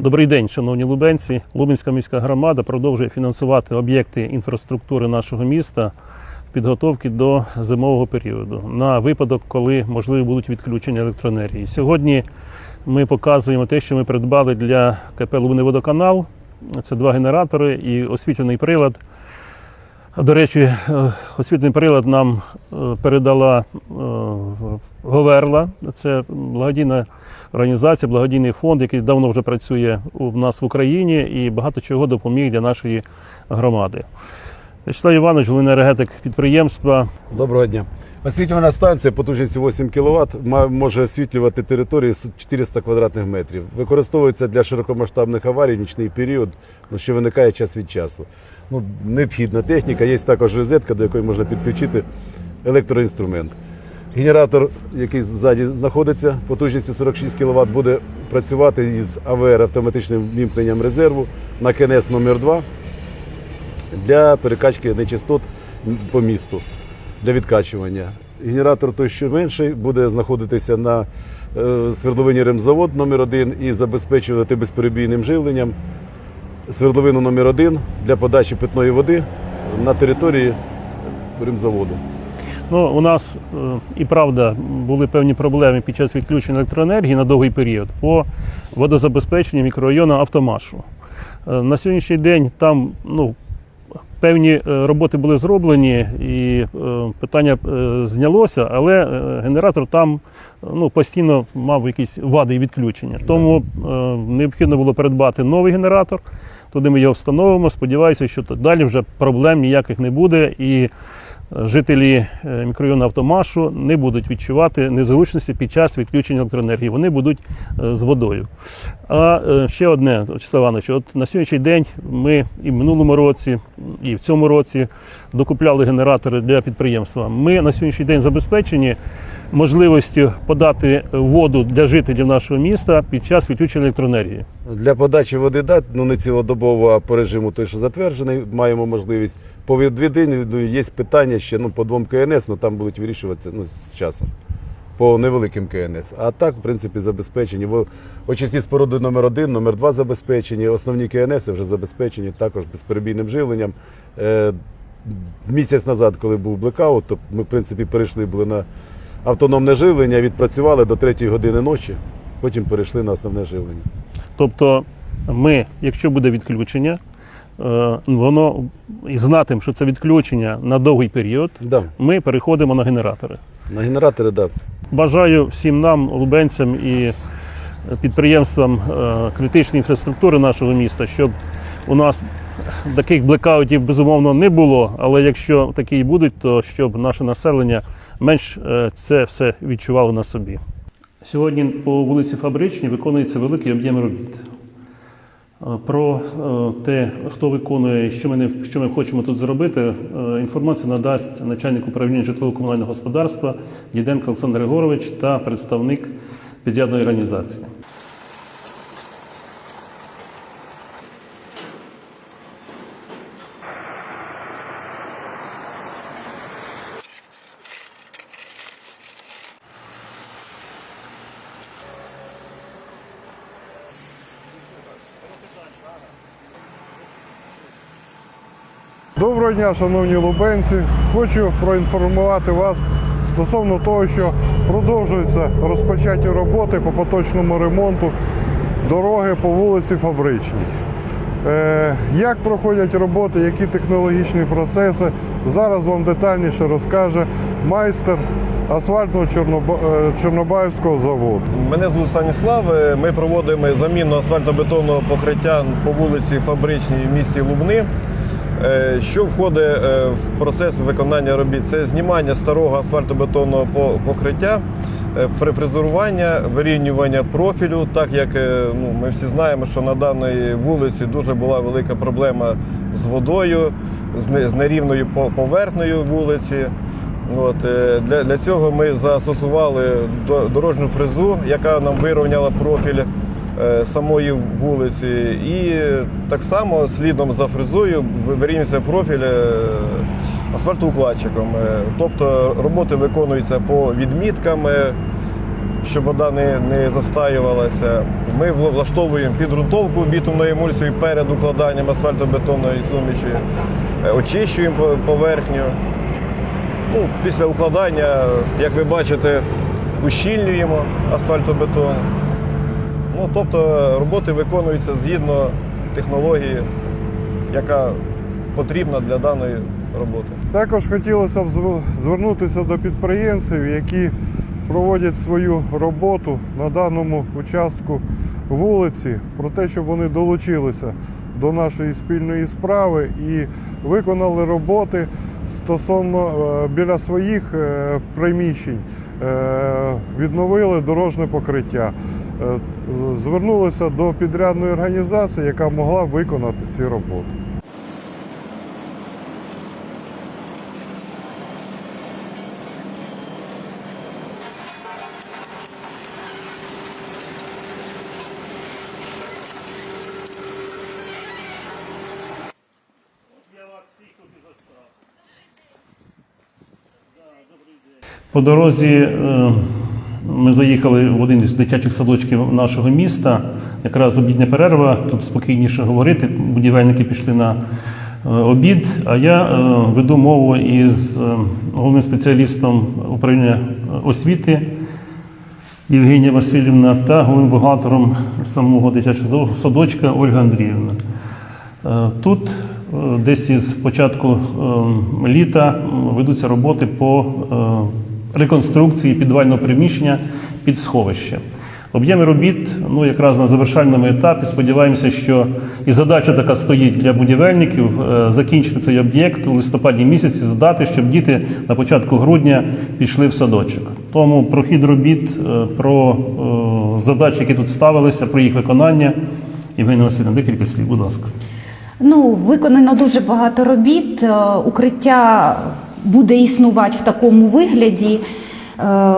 Добрий день, шановні лубенці. Лубенська міська громада продовжує фінансувати об'єкти інфраструктури нашого міста в підготовки до зимового періоду на випадок, коли можливі будуть відключення електроенергії. Сьогодні ми показуємо те, що ми придбали для КП Лубний водоканал. Це два генератори і освітлений прилад. До речі, е, освітлений прилад нам е, передала е, Говерла. Це благодійна організація, благодійний фонд, який давно вже працює у нас в Україні і багато чого допоміг для нашої громади. Вячеслав Іванович, головний енергетик підприємства. Доброго дня. Освітлювальна станція потужністю 8 кВт може освітлювати територію 400 квадратних метрів. Використовується для широкомасштабних аварій нічний період, ну, що виникає час від часу. Ну, необхідна техніка, є також розетка, до якої можна підключити електроінструмент. Генератор, який ззаді знаходиться, потужністю 46 кВт, буде працювати із АВР автоматичним вімкненням резерву на КНС номер 2 для перекачки нечистот по місту для відкачування. Генератор той, що менший, буде знаходитися на е, свердловині ремзавод номер 1 і забезпечувати безперебійним живленням свердловину номер 1 для подачі питної води на території ремзаводу. Ну, у нас е, і правда були певні проблеми під час відключення електроенергії на довгий період по водозабезпеченню мікрорайону Автомашу. Е, На сьогоднішній день там ну, певні е, роботи були зроблені і питання знялося, але генератор там ну, постійно мав якісь вади і відключення. Тому необхідно було придбати новий генератор. Туди ми його встановимо. Сподіваюся, що далі вже проблем ніяких не буде. І жителі е, мікрорайону Автомашу не будуть відчувати незручності під час відключення електроенергії. Вони будуть е, з водою. А е, ще одне, Вячеслав Іванович, от на сьогоднішній день ми і в минулому році, і в цьому році докупляли генератори для підприємства. Ми на сьогоднішній день забезпечені можливістю подати воду для жителів нашого міста під час відключення електроенергії. Для подачі води дат, ну не цілодобово, а по режиму той, що затверджений, маємо можливість. По відведенню ну, є питання ще ну, по двом КНС, ну там будуть вирішуватися ну, з часом. По невеликим КНС. А так, в принципі, забезпечені. Очисні споруди номер 1 номер 2 забезпечені, основні КНС вже забезпечені також безперебійним живленням. Е, місяць назад, коли був блекаут, то ми, в принципі, перейшли були на автономне живлення, відпрацювали до 3 години ночі, потім перейшли на основне живлення. Тобто, ми, якщо буде відключення, е, воно і знатим, що це відключення на довгий період, Да. ми переходимо на генератори. На генератори, так. Да. Бажаю всім нам, лубенцям і підприємствам е, критичної інфраструктури нашого міста, щоб у нас таких блекаутів безумовно не було. Але якщо такі і будуть, то щоб наше населення менш е, це все відчувало на собі. Сьогодні по вулиці Фабричній виконується великий об'єм робіт. Е, Про е, те, хто виконує і що ми, що ми хочемо тут зробити, інформацію надасть начальник управління житлово-комунального господарства Діденко Олександр Григорович та представник підрядної організації. Доброго дня, шановні лубенці. Хочу проінформувати вас стосовно того, що продовжуються розпочаті роботи по поточному ремонту дороги по вулиці Фабричній. Е, як проходять роботи, які технологічні процеси, зараз вам детальніше розкаже майстер асфальтного е, Чорнобаївського заводу. Мене звуть Станіслав. Е, Ми проводимо заміну асфальтобетонного покриття по вулиці Фабричній в місті Лубни. Е, Що входить е, в процес виконання робіт? Це знімання старого асфальтобетонного покриття, е, фрезерування, вирівнювання профілю, так як ну, ми всі знаємо, що на даній вулиці дуже була велика проблема з водою, з нерівною по- поверхнею вулиці. От, для, для цього ми застосували до- дорожню фрезу, яка нам вирівняла профіль самої вулиці. І так само слідом за фрезою вирівнюється профіль е, асфальтоукладчиком. Е, Тобто роботи виконуються по відміткам, е, щоб вода не, не застаювалася. Ми влаштовуємо підґрунтовку бітумної емульсії перед укладанням асфальтобетонної суміші, е, очищуємо по- поверхню. Ну, після укладання, як ви бачите, ущільнюємо асфальтобетон. Ну, тобто роботи виконуються згідно технології, яка потрібна для даної роботи. Також хотілося б звернутися до підприємців, які проводять свою роботу на даному участку вулиці, про те, щоб вони долучилися до нашої спільної справи і виконали роботи стосовно е, біля своїх е, приміщень, е, відновили дорожне покриття. Е, Звернулися до підрядної організації, яка могла виконати ці роботи. По дорозі е, ми заїхали в один із дитячих садочків нашого міста. Якраз обідня перерва, тут спокійніше говорити. Будівельники пішли на е, обід, а я е, веду мову із е, головним спеціалістом управління освіти Євгенія Васильівна та головним бухгалтером самого дитячого садочка Ольга Андріївна. Тут десь із початку літа ведуться роботи по реконструкції підвального приміщення під сховище. Об'єми робіт ну, якраз на завершальному етапі. Сподіваємося, що і задача така стоїть для будівельників е, закінчити цей об'єкт у листопаді місяці, здати, щоб діти на початку грудня пішли в садочок. Тому про хід робіт, е, про е, задачі, які тут ставилися, про їх виконання. Євгенія Васильівна, декілька слів, будь ласка. Ну, виконано дуже багато робіт. Е, Укриття буде існувати в такому вигляді. Е,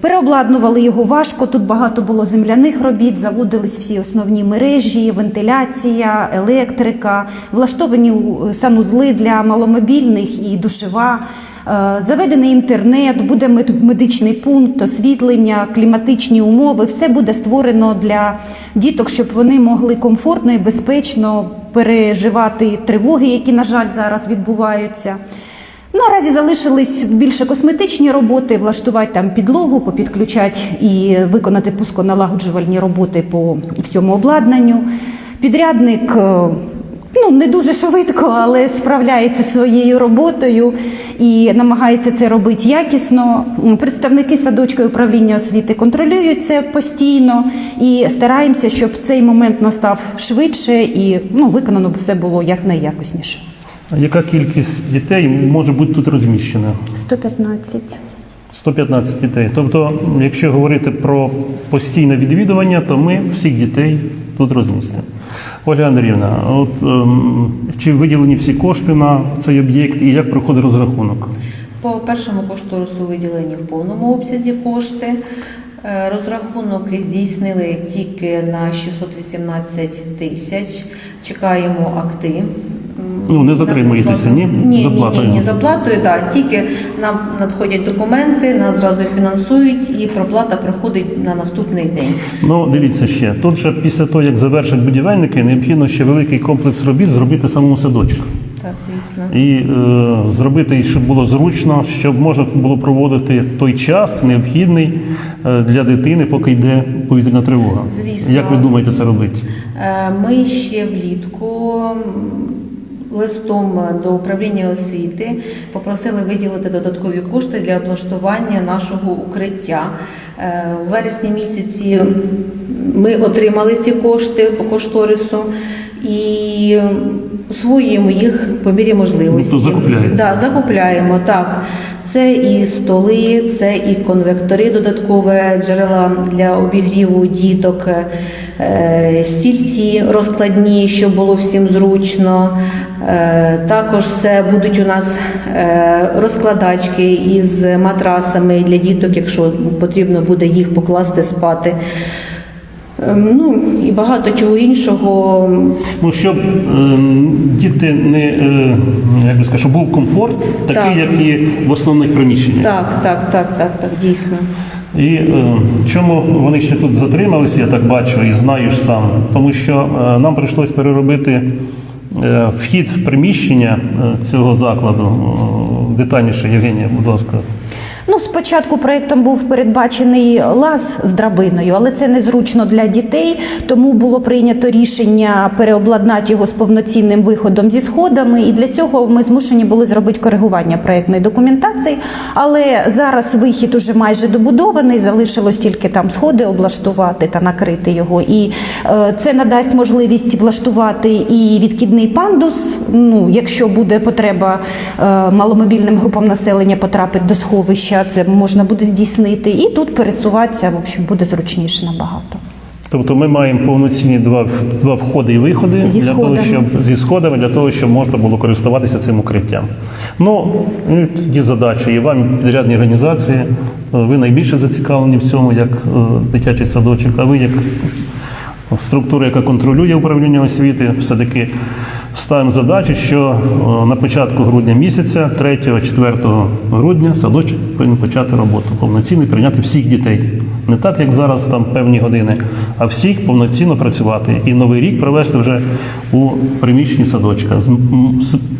Переобладнували його важко. Тут багато було земляних робіт, заводились всі основні мережі, вентиляція, електрика, влаштовані санузли для маломобільних і душева. Е, Заведений інтернет, буде мед- медичний пункт, освітлення, кліматичні умови. Все буде створено для діток, щоб вони могли комфортно і безпечно переживати тривоги, які, на жаль, зараз відбуваються. Наразі залишились більше косметичні роботи, влаштувати там підлогу, попідключати і виконати пусконалагоджувальні роботи по в цьому обладнанню. Підрядник е, ну, не дуже швидко, але справляється своєю роботою і намагається це робити якісно. Представники садочка і управління освіти контролюють це постійно і стараємося, щоб цей момент настав швидше і ну, виконано все було якнайякісніше. А Яка кількість дітей може бути тут розміщена? 115. 115 дітей. Тобто, якщо говорити про постійне відвідування, то ми всіх дітей тут розмістимо. Ольга Андріївна, от ем, чи виділені всі кошти на цей об'єкт і як проходить розрахунок? По першому кошторису виділені в повному обсязі кошти. Е, Розрахунок здійснили тільки на 618 тисяч. Чекаємо акти. Ну, не затримуєтеся, ні? Ні, ні, ні, Заплатою? ні, заплатою, так. Тільки нам надходять документи, нас зразу фінансують і проплата приходить на наступний день. Ну, дивіться ще. Тут же після того, як завершать будівельники, необхідно ще великий комплекс робіт зробити самому садочку. Так, звісно. І е, зробити, щоб було зручно, щоб можна було проводити той час необхідний е, для дитини, поки йде повітряна тривога. Звісно. Як ви думаєте це робити? Е, Ми ще влітку листом до управління освіти попросили виділити додаткові кошти для облаштування нашого укриття. Е, У вересні місяці ми отримали ці кошти по кошторису і освоюємо їх по мірі можливості. Ну, то закупляєте? Да, закупляємо так. Це і столи, це і конвектори, додаткове джерела для обігріву діток, е, стільці розкладні, щоб було всім зручно. Е, Також це будуть у нас е, розкладачки із матрасами для діток, якщо потрібно буде їх покласти спати. Ем, Ну і багато чого іншого. Ну, щоб е, діти не е, як би сказати, щоб був комфорт, такий, Так. як і в основних приміщеннях. Так, так, так, так, так, дійсно. І е, чому вони ще тут затрималися, я так бачу, і знаю ж сам. Тому що е, нам прийшлось переробити вхід в приміщення е, цього закладу. Е, Детальніше, Євгенія, будь ласка. Ну, спочатку проєктом був передбачений лаз з драбиною, але це незручно для дітей, тому було прийнято рішення переобладнати його з повноцінним виходом зі сходами. І для цього ми змушені були зробити коригування проєктної документації. Але зараз вихід уже майже добудований, залишилось тільки там сходи облаштувати та накрити його. І е, це надасть можливість влаштувати і відкидний пандус. Ну, якщо буде потреба е, маломобільним групам населення потрапити до сховища, це можна буде здійснити. І тут пересуватися, в общем, буде зручніше набагато. Тобто ми маємо повноцінні два, два входи і виходи Зі для того, сходами. щоб зі сходами для того, щоб можна було користуватися цим укриттям. Ну і тоді задача і вам, підрядні організації. е, Ви найбільше зацікавлені в цьому, як е, дитячий садочок, а ви як структура, яка контролює управління освіти, все-таки ставимо задачу, що е, на початку грудня місяця, 3-4 грудня, садочок повинен почати роботу повноцінно і прийняти всіх дітей. Не так, як зараз там певні години, а всіх повноцінно працювати і новий рік провести вже у приміщенні садочка з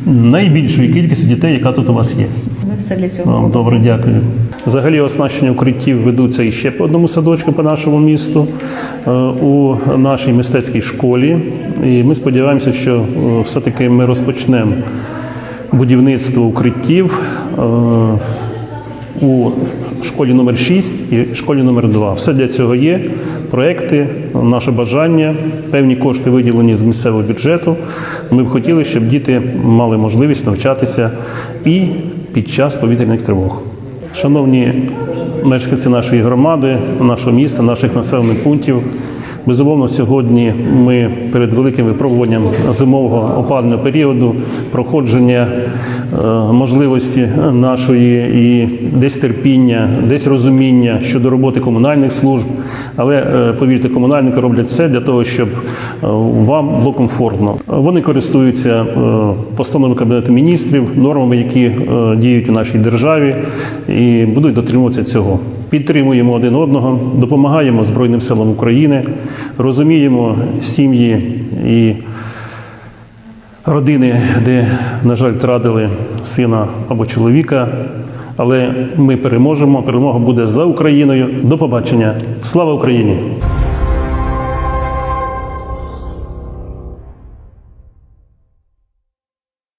найбільшою кількістю дітей, яка тут у вас є. Ми все для цього добре, дякую. Взагалі оснащення укриттів ведуться іще по одному садочку по нашому місту е, у нашій мистецькій школі. І ми сподіваємося, що е, все-таки ми розпочнемо будівництво укриттів е, у школі номер 6 і школі номер 2. Все для цього є. Проекти, наше бажання, певні кошти виділені з місцевого бюджету. Ми б хотіли, щоб діти мали можливість навчатися і під час повітряних тривог. Шановні мешканці нашої громади, нашого міста, наших населених пунктів. Безумовно, сьогодні ми перед великим випробуванням зимового опального періоду, проходження можливості нашої і десь терпіння, десь розуміння щодо роботи комунальних служб. Але е, повірте, комунальники роблять все для того, щоб е, вам було комфортно. Вони користуються е, постановами Кабінету міністрів, нормами, які е, діють у нашій державі, і будуть дотримуватися цього. Підтримуємо один одного, допомагаємо Збройним силам України, розуміємо сім'ї і родини, де, на жаль, втратили сина або чоловіка. Але ми переможемо. Перемога буде за Україною. До побачення. Слава Україні!